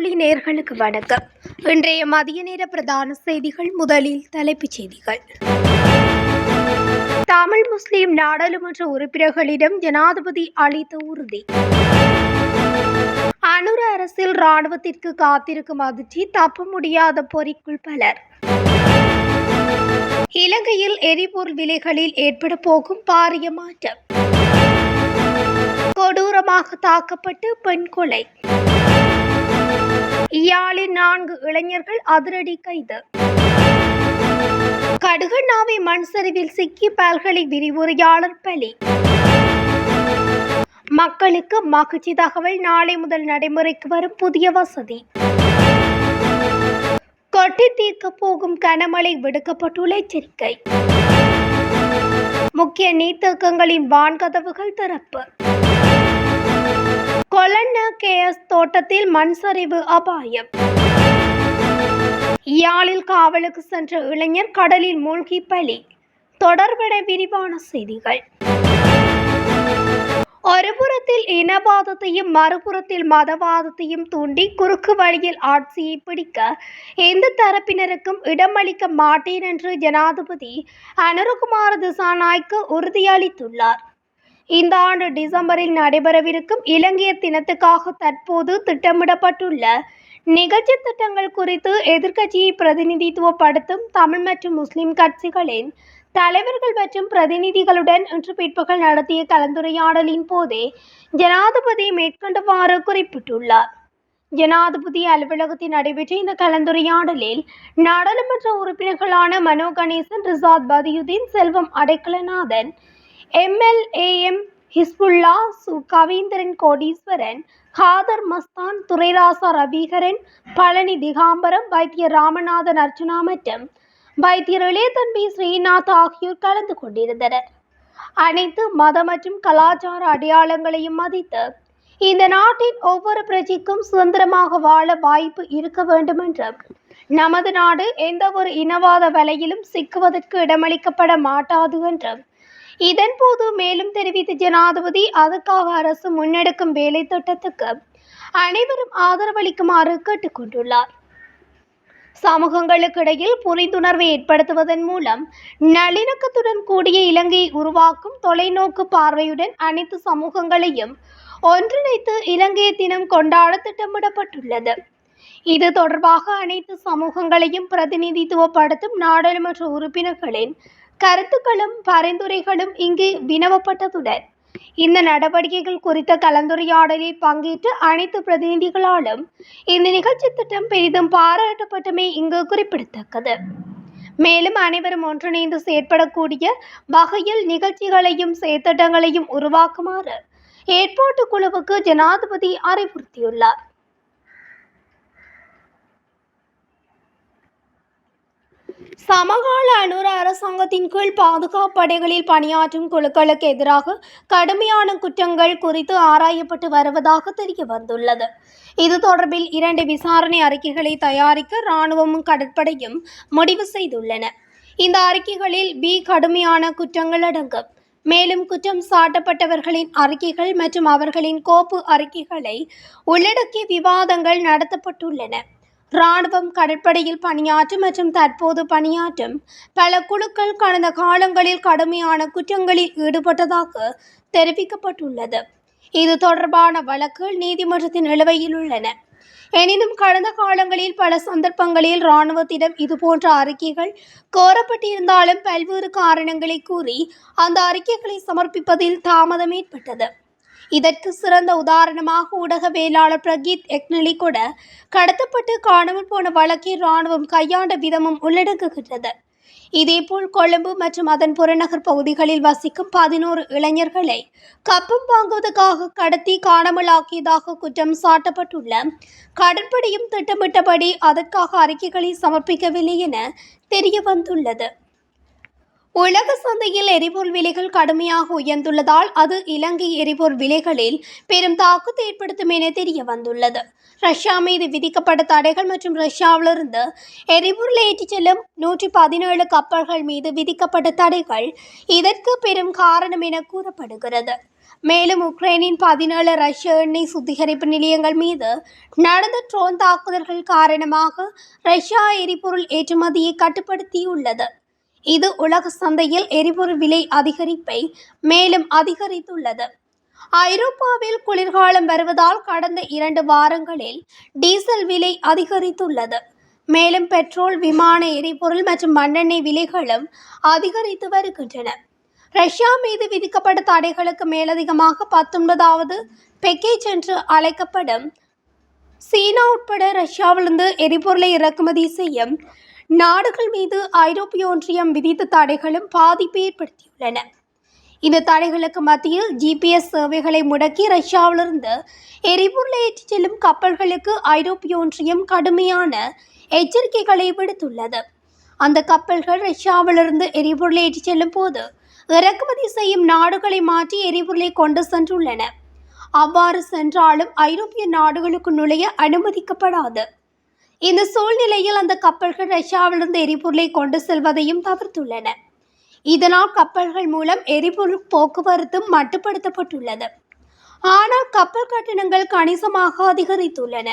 வானொலி நேர்களுக்கு வணக்கம். இன்றைய மதிய நேர பிரதான செய்திகள் முதலில் தலைப்புச் செய்திகள். தமிழ் முஸ்லிம் நாடாளுமன்ற உறுப்பினர்களிடம் ஜனாதிபதி அளித்த உறுதி. அனுர அரசில் இராணுவத்திற்கு காத்திருக்கும் அதிர்ச்சி தப்ப முடியாத பொறிக்குள் பலர். இலங்கையில் எரிபொருள் விலைகளில் ஏற்பட போகும் பாரிய மாற்றம். கொடூரமாக தாக்கப்பட்டு பெண் கொலை. யாழில் நான்கு இளைஞர்கள் அதிரடி கைது. கடுகண்ணாவை மண் சரிவில் சிக்கி பல்கலை விரிவுரையாளர் பலி. மக்களுக்கு மகிழ்ச்சி தகவல் நாளை முதல் நடைமுறைக்கு வரும் புதிய வசதி. கொட்டி தீர்க்க போகும் கனமழை விடுக்கப்பட்டுள்ள எச்சரிக்கை. முக்கிய நீர்த்தேக்கங்களின் வான்கதவுகள் திறப்பு. கேஎஸ் தோட்டத்தில் மண் சரிவு அபாயம். யாழில் காவலுக்கு சென்ற இளைஞர் கடலில் மூழ்கி பலி. தொடர்பட விரிவான செய்திகள். ஒருபுறத்தில் இனவாதத்தையும் மறுபுறத்தில் மதவாதத்தையும் தூண்டி குறுக்கு வழியில் ஆட்சியை பிடிக்க எந்த தரப்பினருக்கும் இடமளிக்க மாட்டேன் என்று ஜனாதிபதி அனுரகுமார திசாநாய்க்கு உறுதியளித்துள்ளார். இந்த ஆண்டு டிசம்பரில் நடைபெறவிருக்கும் இலங்கையர் தினத்துக்காக தற்போது திட்டமிடப்பட்டுள்ள நிகழ்ச்சி திட்டங்கள் குறித்து எதிர்க்கட்சியை பிரதிநிதித்துவப்படுத்தும் தமிழ் மற்றும் முஸ்லிம் கட்சிகளின் தலைவர்கள் மற்றும் பிரதிநிதிகளுடன் இன்று பிற்பகல் நடத்திய கலந்துரையாடலின் போதே ஜனாதிபதி மேற்கொண்டவாறு குறிப்பிட்டுள்ளார். ஜனாதிபதி அலுவலகத்தில் நடைபெற்ற இந்த கலந்துரையாடலில் நாடாளுமன்ற உறுப்பினர்களான Mano Ganesan Rishad Bathiudeen Selvam Adaikalanathan M L A M Hizbullah சு கவீந்திரன் கோடீஸ்வரன் காதர் மஸ்தான் துரைராசா ரவிகரன் பழனி திகாம்பரம் வைத்தியர் ராமநாதன் அர்ச்சனா மற்றும் வைத்தியர் இளையதன்பி ஸ்ரீநாத் ஆகியோர் கலந்து கொண்டிருந்தனர். அனைத்து மத மற்றும் கலாச்சார அடையாளங்களையும் மதித்து இந்த நாட்டின் ஒவ்வொரு பிரஜைக்கும் சுதந்திரமாக வாழ வாய்ப்பு இருக்க வேண்டும் என்றும் நமது நாடு எந்த ஒரு இனவாத வலையிலும் சிக்குவதற்கு இடமளிக்கப்பட மாட்டாது என்றும் இதன்போது மேலும் தெரிவித்த ஜனாதிபதி அதற்காக அரசு முன்னெடுக்கும் வேலை திட்டத்துக்கு அனைவரும் ஆதரவளிக்குமாறு கேட்டுக்கொண்டுள்ளார் சமூகங்களுக்கு இடையில் புரிந்துணர்வை ஏற்படுத்துவதன் மூலம் நல்லிணக்கத்துடன் கூடிய இலங்கையை உருவாக்கும் தொலைநோக்கு பார்வையுடன் அனைத்து சமூகங்களையும் ஒன்றிணைத்து இலங்கை தினம் கொண்டாட திட்டமிடப்பட்டுள்ளது. இது தொடர்பாக அனைத்து சமூகங்களையும் பிரதிநிதித்துவப்படுத்தும் நாடாளுமன்ற உறுப்பினர்களின் கருத்துக்களும் பரிந்துரைகளும் இங்கு வினவப்பட்டதுடன் இந்த நடவடிக்கைகள் குறித்த கலந்துரையாடலில் பங்கேற்ற அனைத்து பிரதிநிதிகளாலும் இந்த நிகழ்ச்சி திட்டம் பெரிதும் பாராட்டப்பட்டமை இங்கு குறிப்பிடத்தக்கது. மேலும் அனைவரும் ஒன்றிணைந்து செயற்படக்கூடிய வகையில் நிகழ்ச்சிகளையும் செயற்திட்டங்களையும் உருவாக்குமாறு ஏற்பாட்டு குழுவுக்கு ஜனாதிபதி அறிவுறுத்தியுள்ளார். சமகால அனுர அரசாங்கத்தின் கீழ் பாதுகாப்பு படைகளில் பணியாற்றும் குழுக்களுக்கு எதிராக கடுமையான குற்றங்கள் குறித்து ஆராயப்பட்டு வருவதாக தெரிய வந்துள்ளது. இது தொடர்பில் இரண்டு விசாரணை அறிக்கைகளை தயாரிக்க இராணுவமும் கடற்படையும் முடிவு செய்துள்ளன. இந்த அறிக்கைகளில் பி கடுமையான குற்றங்கள் அடங்கும். மேலும் குற்றம் சாட்டப்பட்டவர்களின் அறிக்கைகள் மற்றும் அவர்களின் கோப்பு அறிக்கைகளை உள்ளடக்கிய விவாதங்கள் நடத்தப்பட்டுள்ளன. இராணுவம் கடற்படையில் பணியாற்றும் மற்றும் தற்போது பணியாற்றும் பல குழுக்கள் கடந்த காலங்களில் கடுமையான குற்றங்களில் ஈடுபட்டதாக தெரிவிக்கப்பட்டுள்ளது. இது தொடர்பான வழக்குகள் நீதிமன்றத்தின் நிலுவையில் உள்ளன. எனினும் கடந்த காலங்களில் பல சந்தர்ப்பங்களில் இராணுவத்திடம் இதுபோன்ற அறிக்கைகள் கோரப்பட்டிருந்தாலும் பல்வேறு காரணங்களை கூறி அந்த அறிக்கைகளை சமர்ப்பிப்பதில் தாமதம் ஏற்பட்டது. இதற்கு சிறந்த உதாரணமாக ஊடகவியலாளர் பிரகீத் எக்னலி கூட கடத்தப்பட்டு காணாமல் போன வழக்கை இராணுவம் கையாண்ட விதமும் உள்ளடங்குகின்றது இதேபோல் கொழும்பு மற்றும் அதன் புறநகர் பகுதிகளில் வசிக்கும் பதினோரு இளைஞர்களை கப்பம் வாங்குவதற்காக கடத்தி காணாமலாக்கியதாக குற்றம் சாட்டப்பட்டுள்ள கடற்படையும் திட்டமிட்டபடி அதற்காக அறிக்கைகளை சமர்ப்பிக்கவில்லை என தெரிய வந்துள்ளது உலக சந்தையில் எரிபொருள் விலைகள் கடுமையாக உயர்ந்துள்ளதால் அது இலங்கை எரிபொருள் விலைகளில் பெரும் தாக்கத்தை ஏற்படுத்தும் என தெரிய வந்துள்ளது. ரஷ்யா மீது விதிக்கப்பட்ட தடைகள் மற்றும் ரஷ்யாவிலிருந்து எரிபொருளை ஏற்றிச் செல்லும் நூற்றி பதினேழு கப்பல்கள் மீது விதிக்கப்பட்ட தடைகள் இதற்கு பெரும் காரணம் என கூறப்படுகிறது. மேலும் உக்ரைனின் பதினேழு ரஷ்ய எண்ணெய் சுத்திகரிப்பு நிலையங்கள் மீது நடந்த ட்ரோன் தாக்குதல்கள் காரணமாக ரஷ்யா எரிபொருள் ஏற்றுமதியை கட்டுப்படுத்தியுள்ளது. இது உலக சந்தையில் எரிபொருள் விலை அதிகரிப்பை மேலும் அதிகரித்துள்ளது. ஐரோப்பாவில் குளிர்காலம் வருவதால் கடந்த இரண்டு வாரங்களில் டீசல் விலை அதிகரித்துள்ளது. மேலும் பெட்ரோல் விமான எரிபொருள் மற்றும் மண்ணெண்ணெய் விலைகளும் அதிகரித்து வருகின்றன. ரஷ்யா மீது விதிக்கப்பட்ட தடைகளுக்கு மேலதிகமாக பத்தொன்பதாவது பெக்கேஜ் என்று அழைக்கப்படும் சீனா உட்பட ரஷ்யாவிலிருந்து எரிபொருளை இறக்குமதி செய்யும் நாடுகள் மீது ஐரோப்பிய ஒன்றியம் விதித்த தடைகளும் பாதிப்பை ஏற்படுத்தியுள்ளன. இந்த தடைகளுக்கு மத்தியில் ஜிபிஎஸ் சேவைகளை முடக்கி ரஷ்யாவிலிருந்து எரிபொருளை ஏற்றிச் செல்லும் கப்பல்களுக்கு ஐரோப்பிய ஒன்றியம் கடுமையான எச்சரிக்கைகளை விடுத்துள்ளது. அந்த கப்பல்கள் ரஷ்யாவிலிருந்து எரிபொருளை ஏற்றிச் செல்லும் போது இறக்குமதி செய்யும் நாடுகளை மாற்றி எரிபொருளை கொண்டு சென்றுள்ளன. அவ்வாறு சென்றாலும் ஐரோப்பிய நாடுகளுக்கு நுழைய அனுமதிக்கப்படாது. இந்த சூழ்நிலையில் அந்த கப்பல்கள் ரஷ்யாவிலிருந்து எரிபொருளை கொண்டு செல்வதையும் தவிர்த்துள்ளன. இதனால் கப்பல்கள் மூலம் எரிபொருள் போக்குவரத்தும் மட்டுப்படுத்தப்பட்டுள்ளது. ஆனால் கப்பல் கட்டணங்கள் கணிசமாக அதிகரித்துள்ளன.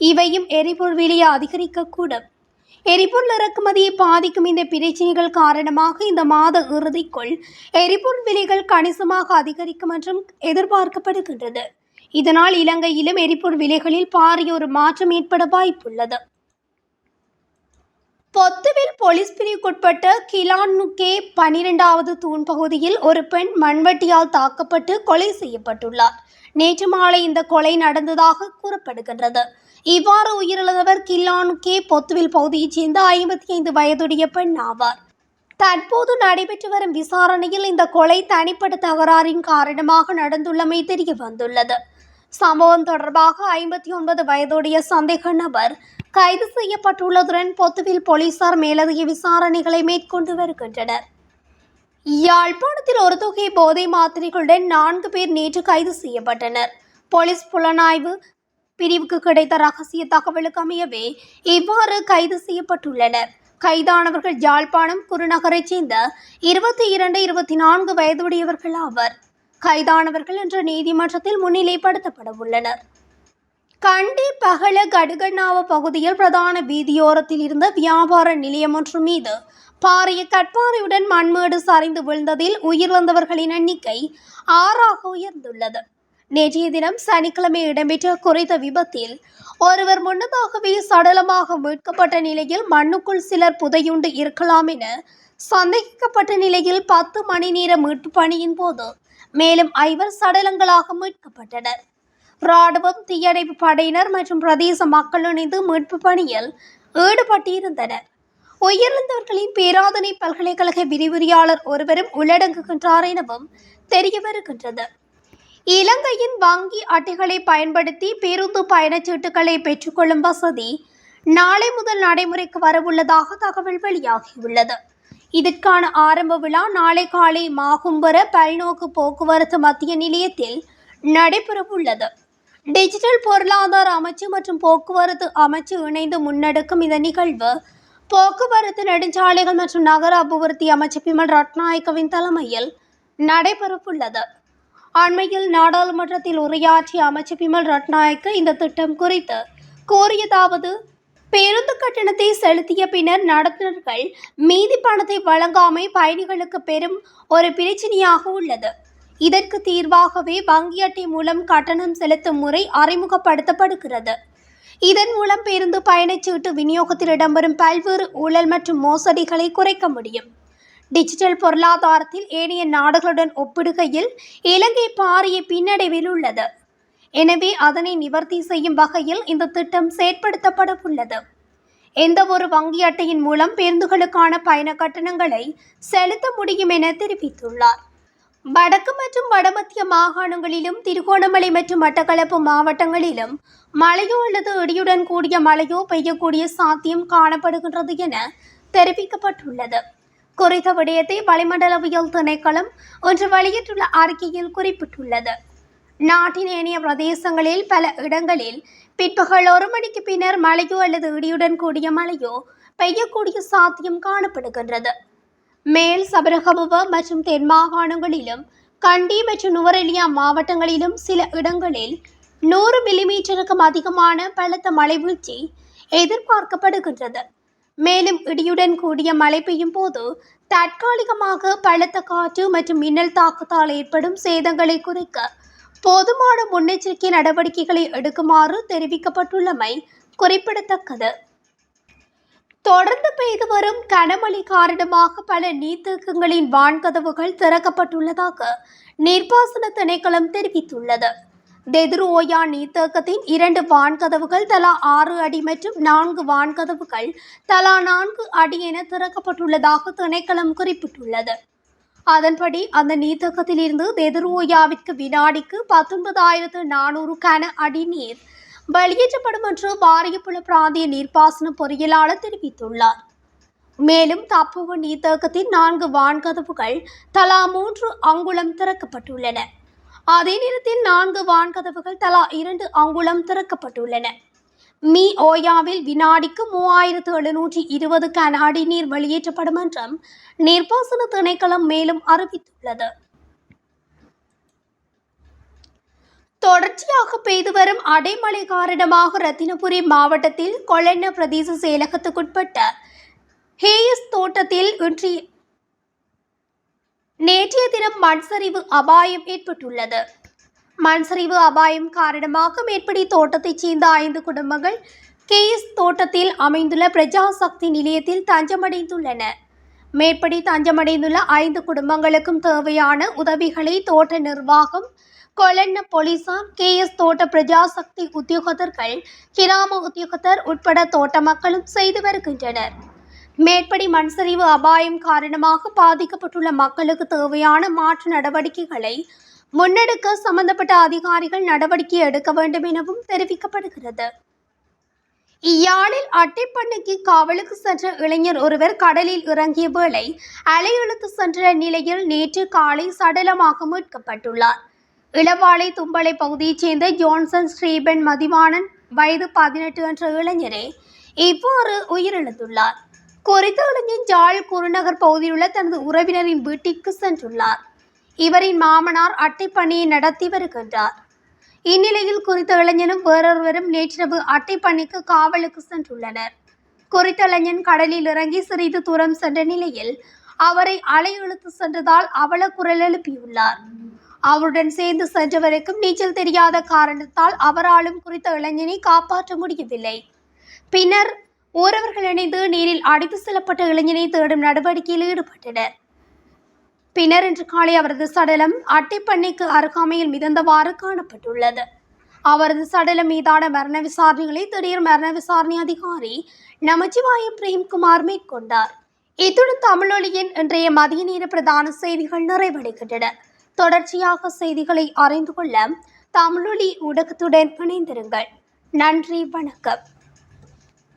இவையும் எரிபொருள் விலையை அதிகரிக்கக்கூடும். எரிபொருள் இறக்குமதியை பாதிக்கும் இந்த பிரச்சனைகள் காரணமாக இந்த மாத இறுதிக்குள் எரிபொருள் விலைகள் கணிசமாக அதிகரிக்கும் என்றும் எதிர்பார்க்கப்படுகின்றது. இதனால் இலங்கையிலும் எரிபொருள் விலைகளில் பாரிய ஒரு மாற்றம் ஏற்பட வாய்ப்புள்ளது. பொத்துவில் போலீஸ் பிரிவுக்குட்பட்ட கிலானுக்கே பனிரெண்டாவது தூண் பகுதியில் ஒரு பெண் மண்வெட்டியால் தாக்கப்பட்டு கொலை செய்யப்பட்டுள்ளார். நேற்று மாலை இந்த கொலை நடந்ததாக கூறப்படுகின்றது. இவ்வாறு உயிரிழந்தவர் கில்லானுக்கே பொத்துவில் பகுதியைச் சேர்ந்த ஐம்பத்தி ஐந்து வயதுடைய பெண் ஆவார். தற்போது நடைபெற்று வரும் விசாரணையில் இந்த கொலை தனிப்பட்ட தகராறின் காரணமாக நடந்துள்ளமை தெரிய வந்துள்ளது சம்பவம் தொடர்பாக ஐம்பத்தி ஒன்பது வயதுடைய சந்தேக நபர் கைது செய்யப்பட்டுள்ளதுடன் பொத்துவில் போலீசார் மேலதிக விசாரணைகளை மேற்கொண்டு வருகின்றனர். யாழ்ப்பாணத்தில் ஒரு தொகை போதை மாத்திரைகளுடன் நான்கு பேர் நேற்று கைது செய்யப்பட்டனர். போலீஸ் புலனாய்வு பிரிவுக்கு கிடைத்த ரகசிய தகவலுக்கு அமையவே இவ்வாறு கைது செய்யப்பட்டுள்ளனர். கைதானவர்கள் யாழ்ப்பாணம் குருநகரைச் சேர்ந்த இருபத்தி இரண்டு இருபத்தி நான்கு வயதுடையவர்கள் ஆவர். கைதானவர்கள் இன்று நீதிமன்றத்தில் முன்னிலைப்படுத்தப்பட உள்ளனர் கண்டி பகல கடுகண்ணாவ பகுதியில் பிரதான வீதியோரத்தில் இருந்த வியாபார நிலையம் ஒன்று மீது பாரிய கட்பாறையுடன் மண்மேடு சரிந்து விழுந்ததில் உயிரிழந்தவர்களின் எண்ணிக்கை ஆறாக உயர்ந்துள்ளது. நேற்றைய தினம் சனிக்கிழமை இடம்பெற்ற குறைந்த விபத்தில் ஒருவர் முன்னதாகவே சடலமாக மீட்கப்பட்ட நிலையில் மண்ணுக்குள் சிலர் புதையுண்டு இருக்கலாம் என சந்தேகிக்கப்பட்ட நிலையில் பத்து மணி நேர மீட்பு பணியின் போது மேலும் ஐவர் சடலங்களாக மீட்கப்பட்டனர். ராணுவம் தீயணைப்பு படையினர் மற்றும் பிரதேச மக்கள் இணைந்து மீட்பு பணியில் ஈடுபட்டிருந்தனர். உயிரிழந்தவர்களின் பேராதனை பல்கலைக்கழக விரிவுரையாளர் ஒருவரும் உள்ளடங்குகின்றார் எனவும் தெரிய வருகின்றது இலங்கையின் வங்கி அட்டைகளை பயன்படுத்தி பேருந்து பயணச்சீட்டுகளை பெற்றுக்கொள்ளும் வசதி நாளை முதல் நடைமுறைக்கு வரவுள்ளதாக தகவல் வெளியாகியுள்ளது. இதற்கான ஆரம்ப விழா நாளை காலை மாகும்பர பல்நோக்கு போக்குவரத்து மத்திய நிலையத்தில் நடைபெறவுள்ளது. டிஜிட்டல் பொருளாதார அமைச்சு மற்றும் போக்குவரத்து அமைச்சு இணைந்து முன்னெடுக்கும் இந்த நிகழ்வு போக்குவரத்து நெடுஞ்சாலைகள் மற்றும் நகர அபிவிருத்தி அமைச்சர் பிமல் ரட்நாயக்கவின் தலைமையில் நடைபெறவுள்ளது. அண்மையில் நாடாளுமன்றத்தில் உரையாற்றிய அமைச்சர் பிமல் ரட்நாயக்க இந்த திட்டம் குறித்து கூறியதாவது பேருந்து கட்டணத்தை செலுத்திய பின்னர் நடத்துனர்கள் மீதி பணத்தை வழங்காமை பயணிகளுக்கு பெரும் ஒரு பிரச்சனையாக உள்ளது. இதற்கு தீர்வாகவே வங்கி அட்டை மூலம் கட்டணம் செலுத்தும் முறை அறிமுகப்படுத்தப்படுகிறது. இதன் மூலம் பேருந்து பயணச்சீட்டு விநியோகத்தில் இடம்பெறும் பல்வேறு ஊழல் மற்றும் மோசடிகளை குறைக்க முடியும். டிஜிட்டல் பொருளாதாரத்தில் ஏனைய நாடுகளுடன் ஒப்பிடுகையில் இலங்கை பாரிய பின்னடைவில் உள்ளது. எனவே அதனை நிவர்த்தி செய்யும் வகையில் இந்த திட்டம் செயற்படுத்தப்பட உள்ளது எந்த ஒரு வங்கி அட்டையின் மூலம் பேருந்துகளுக்கான பயண கட்டணங்களை செலுத்த முடியும் என தெரிவித்துள்ளார். வடக்கு மற்றும் வடமத்திய மாகாணங்களிலும் திருகோணமலை மற்றும் மட்டக்களப்பு மாவட்டங்களிலும் மழையோ அல்லது இடியுடன் கூடிய மழையோ பெய்யக்கூடிய சாத்தியம் காணப்படுகின்றது என தெரிவிக்கப்பட்டுள்ளது. குறித்த விடயத்தை வளிமண்டலவியல் திணைக்களம் ஒன்று வெளியிட்டுள்ள அறிக்கையில் குறிப்பிட்டுள்ளது. நாட்டின் ஏனைய பிரதேசங்களில் பல இடங்களில் பிற்பகல் ஒரு மணிக்கு பின்னர் மழையோ அல்லது இடியுடன் கூடிய மழையோ பெய்யக்கூடிய சாத்தியம் காணப்படுகின்றது. மேல் சபரகமுவ மற்றும் தென் மாகாணங்களிலும் கண்டி மற்றும் நுவரெலியா மாவட்டங்களிலும் சில இடங்களில் நூறு மில்லிமீட்டருக்கும் அதிகமான பலத்த மழை வீழ்ச்சி எதிர்பார்க்கப்படுகின்றது. மேலும் இடியுடன் கூடிய மழை பெய்யும் போது தற்காலிகமாக பலத்த காற்று மற்றும் மின்னல் தாக்கத்தால் ஏற்படும் சேதங்களை குறைக்க போதுமான முன்னெச்சரிக்கை நடவடிக்கைகளை எடுக்குமாறு தெரிவிக்கப்பட்டுள்ளமை குறிப்பிடத்தக்கது. தொடர்ந்து பெய்து வரும் கனமழை காரணமாக பல நீர்த்தேக்கங்களின் வான்கதவுகள் திறக்கப்பட்டுள்ளதாக நீர்ப்பாசன திணைக்களம் தெரிவித்துள்ளது. தெதுரு நீர்த்தேக்கத்தின் இரண்டு வான்கதவுகள் தலா ஆறு அடி மற்றும் நான்கு வான்கதவுகள் தலா நான்கு அடி என திறக்கப்பட்டுள்ளதாக திணைக்களம் குறிப்பிட்டுள்ளது. அதன்படி அந்த நீர்த்தகத்திலிருந்து வெதுரூயாவிற்கு வினாடிக்கு பத்தொன்பதாயிரத்து நானூறு கன அடி நீர் வெளியேற்றப்படும் என்று வாரியப்புல பிராந்திய நீர்ப்பாசன பொறியியலாளர் தெரிவித்துள்ளார். மேலும் தப்புவ நீர்த்தேக்கத்தின் நான்கு வான்கதவுகள் தலா மூன்று அங்குலம் திறக்கப்பட்டுள்ளன. அதே நேரத்தில் நான்கு வான்கதவுகள் தலா இரண்டு அங்குலம் திறக்கப்பட்டுள்ளன. மீ ஓயாவில் வினாடிக்கு மூவாயிரத்து எழுநூற்றி இருபது கன அடி நீர் வெளியேற்றப்படும் என்றும் நீர்ப்பாசன திணைக்களம் மேலும் அறிவித்துள்ளது. தொடர்ச்சியாக பெய்து வரும் அடைமழை காரணமாக ரத்தினபுரி மாவட்டத்தில் கொள்ளெண்ண பிரதேச செயலகத்துக்குட்பட்ட ஹேயஸ் தோட்டத்தில் இன்று நேற்றைய தினம் மண்சரிவு அபாயம் ஏற்பட்டுள்ளது. மண் சரிவு அபாயம் காரணமாக மேற்படி தோட்டத்தைச் சேர்ந்த ஐந்து குடும்பங்கள் கேஎஸ் தோட்டத்தில் அமைந்துள்ள பிரஜா சக்தி நிலையத்தில் தஞ்சமடைந்துள்ளன. மேற்படி தஞ்சமடைந்துள்ள ஐந்து குடும்பங்களுக்கும் தேவையான உதவிகளை தோட்ட நிர்வாகம் கொலண்ண போலீசார் கேஎஸ் தோட்ட பிரஜாசக்தி உத்தியோகத்தர்கள் கிராம உத்தியோகத்தர் உட்பட தோட்ட மக்களும் செய்து வருகின்றனர். மேற்படி மண்சரிவு அபாயம் காரணமாக பாதிக்கப்பட்டுள்ள மக்களுக்கு தேவையான மாற்று நடவடிக்கைகளை முன்னெடுக்க சம்பந்தப்பட்ட அதிகாரிகள் நடவடிக்கை எடுக்க வேண்டும் எனவும் தெரிவிக்கப்படுகிறது. இயாழில் அட்டைப்பண்ணைக்கு காவலுக்கு சென்ற இளைஞர் ஒருவர் கடலில் இறங்கிய வேளை அலையெழுத்து சென்ற நிலையில் நேற்று காலை சடலமாக மீட்கப்பட்டுள்ளார். இளவாலை தும்பளை பகுதியைச் சேர்ந்த ஜோன்சன் ஸ்ரீபன் மதிவாணன் வயது பதினெட்டு என்ற இளைஞரே இவ்வாறு உயிரிழந்துள்ளார். குறித்த இளைஞன் ஜாழ் குருநகர் பகுதியிலுள்ள தனது உறவினரின் வீட்டிற்கு சென்றுள்ளார். இவரின் மாமனார் அட்டைப்பணியை நடத்தி வருகின்றார். இந்நிலையில் குறித்த இளைஞனும் வேறொருவரும் நேற்றிரவு அட்டைப்பணிக்கு காவலுக்கு சென்றுள்ளனர். குறித்த இளைஞன் கடலில் இறங்கி சிறிது தூரம் சென்ற நிலையில் அவரை அலை இழுத்து சென்றதால் அவல குரல் எழுப்பியுள்ளார். அவருடன் சேர்ந்து சென்றவருக்கும் நீச்சல் தெரியாத காரணத்தால் அவராலும் குறித்த இளைஞனை காப்பாற்ற முடியவில்லை. பின்னர் ஊரவர்கள் இணைந்து நீரில் அடித்து செல்லப்பட்ட இளைஞனை தேடும் நடவடிக்கையில் ஈடுபட்டனர். பின்னர் இன்று காலை அவரது சடலம் அட்டைப்பண்ணைக்கு அருகாமையில் மிதந்தவாறு காணப்பட்டுள்ளது. அவரது சடலம் மீதான மரண விசாரணைகளை திடீர் மரண விசாரணை அதிகாரி நமச்சிவாயம் பிரேம்குமார் மேற்கொண்டார். இத்துடன் தமிழொலியின் இன்றைய மதிய நேர பிரதான செய்திகள் நிறைவடைகின்றன. தொடர்ச்சியாக செய்திகளை அறிந்து கொள்ள தமிழொலி ஊடகத்துடன் இணைந்திருங்கள். நன்றி வணக்கம்.